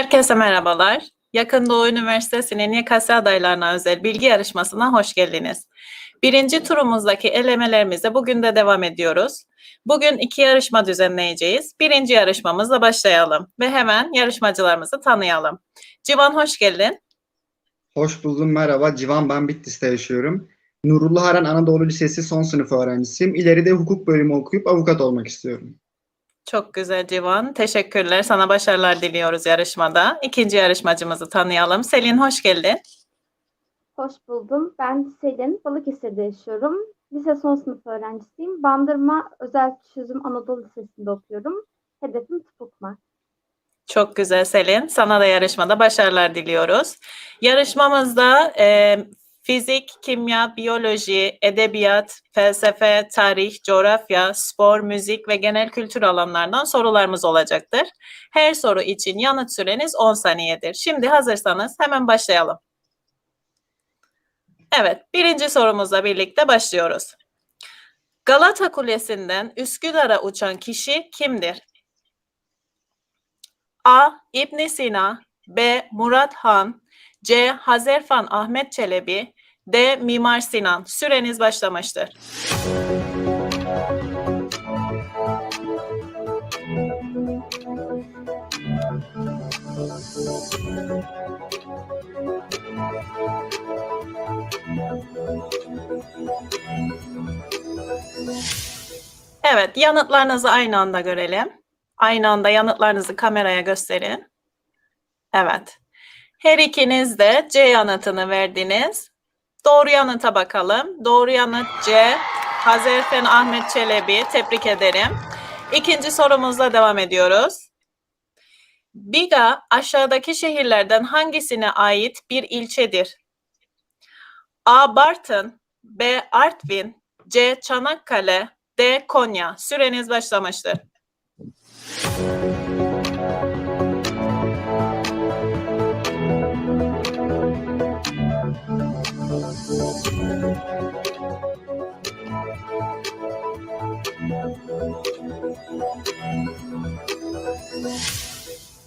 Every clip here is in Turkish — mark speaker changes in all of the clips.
Speaker 1: Herkese merhabalar. Yakın Doğu Üniversitesi'nin YKS adaylarına özel bilgi yarışmasına hoş geldiniz. Birinci turumuzdaki elemelerimize bugün de devam ediyoruz. Bugün iki yarışma düzenleyeceğiz. Birinci yarışmamızla başlayalım ve hemen yarışmacılarımızı tanıyalım. Civan hoş geldin.
Speaker 2: Hoş buldum, merhaba. Civan ben Bitlis'te yaşıyorum. Nurullah Aran Anadolu Lisesi son sınıf öğrencisiyim. İleride hukuk bölümü okuyup avukat olmak istiyorum.
Speaker 1: Çok güzel Civan. Teşekkürler. Sana başarılar diliyoruz yarışmada. İkinci yarışmacımızı tanıyalım. Selin hoş geldin.
Speaker 3: Hoş buldum. Ben Selin, Balıkesir'de yaşıyorum. Lise son sınıf öğrencisiyim. Bandırma Özel Çözüm Anadolu Lisesi'nde okuyorum. Hedefim tıp okumak.
Speaker 1: Çok güzel Selin. Sana da yarışmada başarılar diliyoruz. Yarışmamızda e, fizik, kimya, biyoloji, edebiyat, felsefe, tarih, coğrafya, spor, müzik ve genel kültür alanlarından sorularımız olacaktır. Her soru için yanıt süreniz 10 saniyedir. Şimdi hazırsanız hemen başlayalım. Evet, birinci sorumuzla birlikte başlıyoruz. Galata Kulesi'nden Üsküdar'a uçan kişi kimdir? A. İbn Sina B. Murat Han C. Hazerfan Ahmet Çelebi D. Mimar Sinan. Süreniz başlamıştır. Evet, yanıtlarınızı aynı anda görelim. Aynı anda yanıtlarınızı kameraya gösterin. Evet. Her ikiniz de C yanıtını verdiniz. Doğru yanıta bakalım. Doğru yanıt C. Hazerfen Ahmet Çelebi. Tebrik ederim. İkinci sorumuzla devam ediyoruz. Biga aşağıdaki şehirlerden hangisine ait bir ilçedir? A. Bartın B. Artvin C. Çanakkale D. Konya. Süreniz başlamıştır.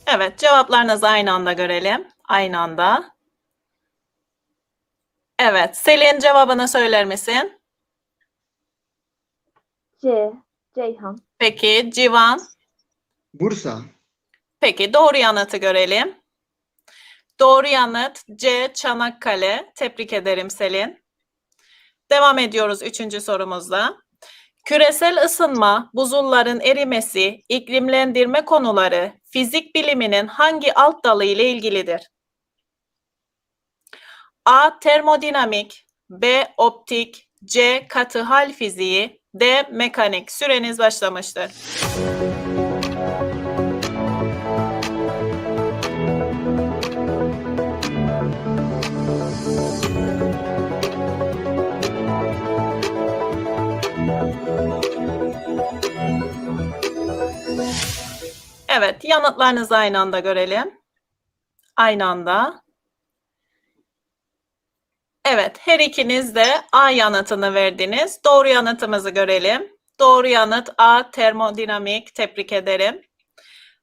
Speaker 1: Evet, cevaplarınızı aynı anda görelim. Aynı anda. Evet, Selin cevabını söyler misin?
Speaker 3: C. Ceyhan.
Speaker 1: Peki, Civan.
Speaker 2: Bursa.
Speaker 1: Peki, doğru yanıtı görelim. Doğru yanıt C. Çanakkale. Tebrik ederim Selin. Devam ediyoruz üçüncü sorumuzla. Küresel ısınma, buzulların erimesi, iklimlendirme konuları fizik biliminin hangi alt dalı ile ilgilidir? A. Termodinamik B. Optik C. Katı hal fiziği D. Mekanik. Süreniz başlamıştır. Evet, yanıtlarınızı aynı anda görelim. Aynı anda. Evet, her ikiniz de A yanıtını verdiniz. Doğru yanıtımızı görelim. Doğru yanıt A termodinamik. Tebrik ederim.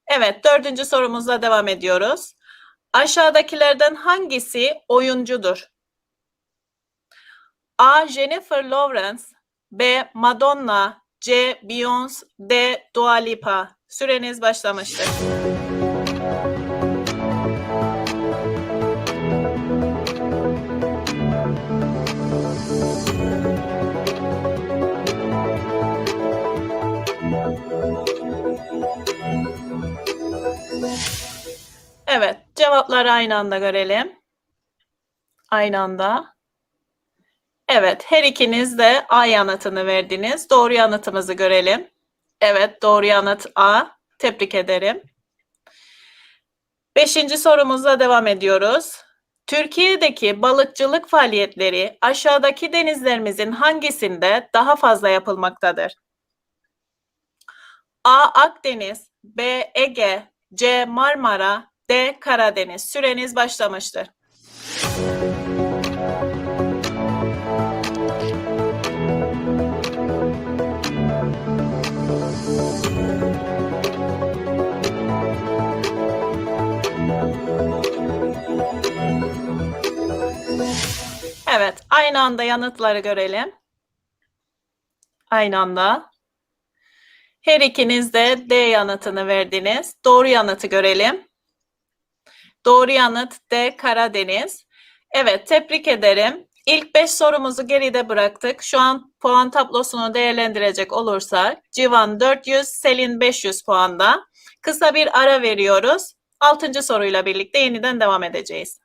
Speaker 1: Evet, dördüncü sorumuzla devam ediyoruz. Aşağıdakilerden hangisi oyuncudur? A. Jennifer Lawrence B. Madonna C. Beyoncé D. Dua Lipa. Süreniz başlamıştır. Evet, cevapları aynı anda görelim. Aynı anda. Evet, her ikiniz de A yanıtını verdiniz. Doğru yanıtımızı görelim. Evet, doğru yanıt A. Tebrik ederim. Beşinci sorumuzla devam ediyoruz. Türkiye'deki balıkçılık faaliyetleri aşağıdaki denizlerimizin hangisinde daha fazla yapılmaktadır? A. Akdeniz B. Ege C. Marmara D. Karadeniz. Süreniz başlamıştır. Anda yanıtları görelim. Aynı anda. Her ikiniz de D yanıtını verdiniz. Doğru yanıtı görelim. Doğru yanıt D Karadeniz. Evet, tebrik ederim. İlk 5 sorumuzu geride bıraktık. Şu an puan tablosunu değerlendirecek olursak Civan 400, Selin 500 puanda. Kısa bir ara veriyoruz. 6. soruyla birlikte yeniden devam edeceğiz.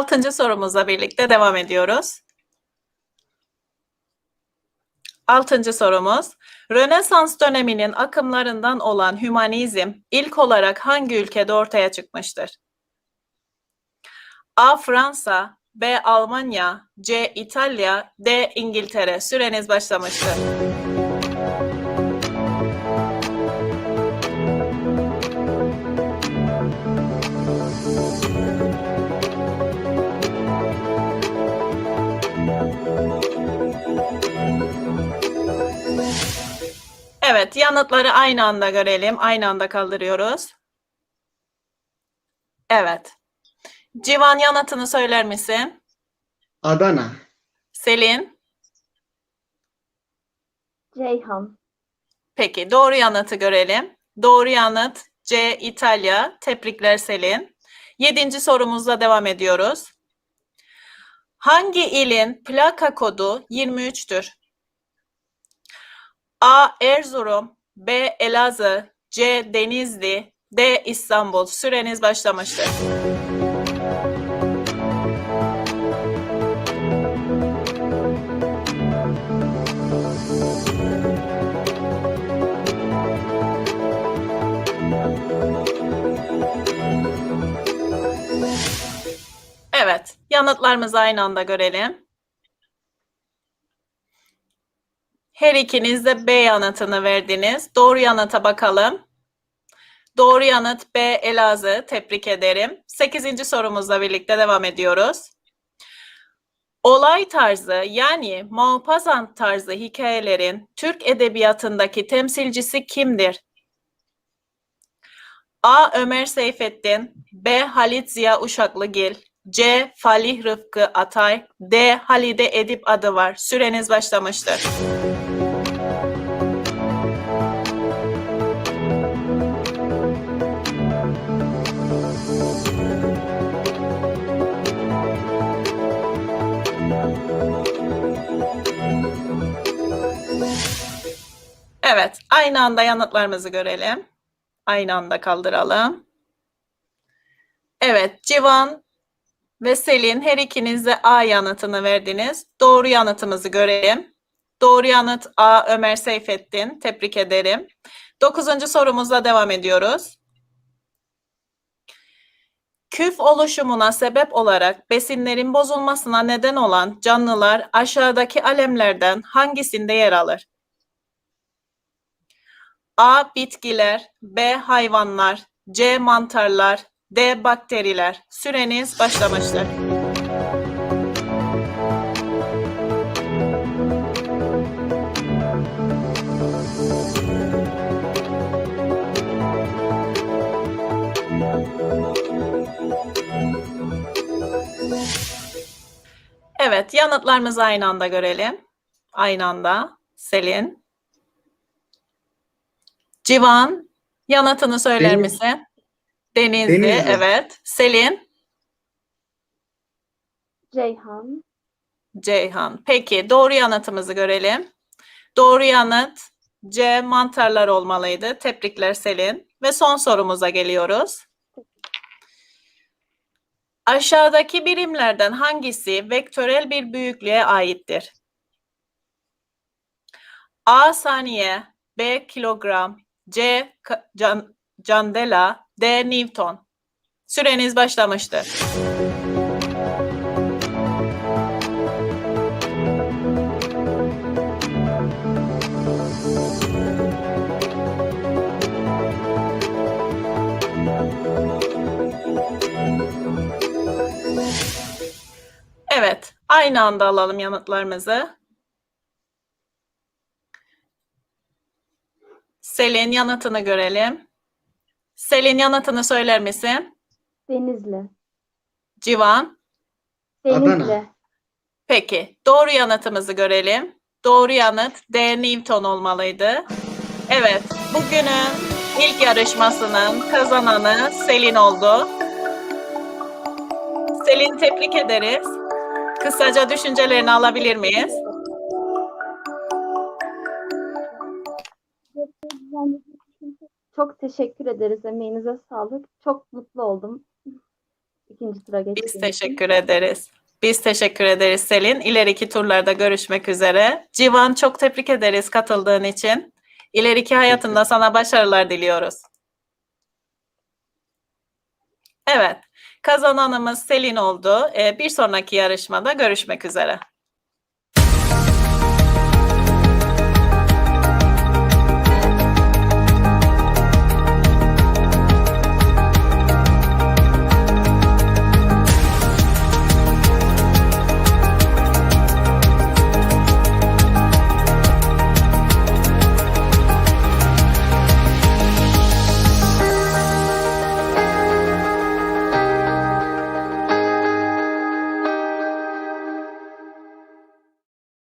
Speaker 1: 6. sorumuzla birlikte devam ediyoruz. 6. sorumuz. Rönesans döneminin akımlarından olan hümanizm ilk olarak hangi ülkede ortaya çıkmıştır? A. Fransa, B. Almanya, C. İtalya, D. İngiltere. Süreniz başlamıştır. Evet, yanıtları aynı anda görelim. Aynı anda kaldırıyoruz. Evet. Civan yanıtını söyler misin?
Speaker 2: Adana.
Speaker 1: Selin?
Speaker 3: Ceyhan.
Speaker 1: Peki, doğru yanıtı görelim. Doğru yanıt C. İtalya. Tebrikler Selin. Yedinci sorumuzla devam ediyoruz. Hangi ilin plaka kodu 23'tür? A. Erzurum B. Elazığ C. Denizli D. İstanbul. Süreniz başlamıştır. Yanıtlarımızı aynı anda görelim. Her ikiniz de B yanıtını verdiniz. Doğru yanıta bakalım. Doğru yanıt B Elazığ. Tebrik ederim. 8. sorumuzla birlikte devam ediyoruz. Olay tarzı yani Maupassant tarzı hikayelerin Türk edebiyatındaki temsilcisi kimdir? A. Ömer Seyfettin B. Halit Ziya Uşaklıgil C. Falih Rıfkı Atay D. Halide Edip adı var. Süreniz başlamıştır. Evet, aynı anda yanıtlarımızı görelim. Aynı anda kaldıralım. Evet, Civan ve Selin her ikiniz de A yanıtını verdiniz. Doğru yanıtımızı görelim. Doğru yanıt A Ömer Seyfettin. Tebrik ederim. Dokuzuncu sorumuzla devam ediyoruz. Küf oluşumuna sebep olarak besinlerin bozulmasına neden olan canlılar aşağıdaki alemlerden hangisinde yer alır? A. Bitkiler B. Hayvanlar C. Mantarlar D. Bakteriler Süreniz başlamıştır. Evet, yanıtlarımızı aynı anda görelim. Aynı anda. Selin. Civan, yanıtını söyler misin? Denizli,
Speaker 2: Denizli.
Speaker 1: evet. Selin,
Speaker 3: Ceyhan.
Speaker 1: Ceyhan. Peki, doğru yanıtımızı görelim. Doğru yanıt C. Mantarlar olmalıydı. Tebrikler Selin. Ve son sorumuza geliyoruz. Aşağıdaki birimlerden hangisi vektörel bir büyüklüğe aittir? A saniye, B kilogram, C can, candela, D Newton. Süreniz başlamıştır. Evet, aynı anda alalım yanıtlarımızı. Selin yanıtını görelim. Selin yanıtını söyler misin?
Speaker 3: Denizli.
Speaker 1: Civan.
Speaker 2: Adana.
Speaker 3: Denizli.
Speaker 1: Peki, doğru yanıtımızı görelim. Doğru yanıt D. Newton olmalıydı. Evet, bugünün ilk yarışmasının kazananı Selin oldu. Selin tebrik ederiz. Kısaca düşüncelerini alabilir miyiz?
Speaker 3: Çok teşekkür ederiz. Emeğinize sağlık. Çok mutlu oldum. İkinci tura geçtiğim
Speaker 1: Biz
Speaker 3: için.
Speaker 1: teşekkür ederiz. Biz teşekkür ederiz Selin. İleriki turlarda görüşmek üzere. Civan çok tebrik ederiz katıldığın için. İleriki hayatında sana başarılar diliyoruz. Evet, kazananımız Selin oldu. Ee, bir sonraki yarışmada görüşmek üzere.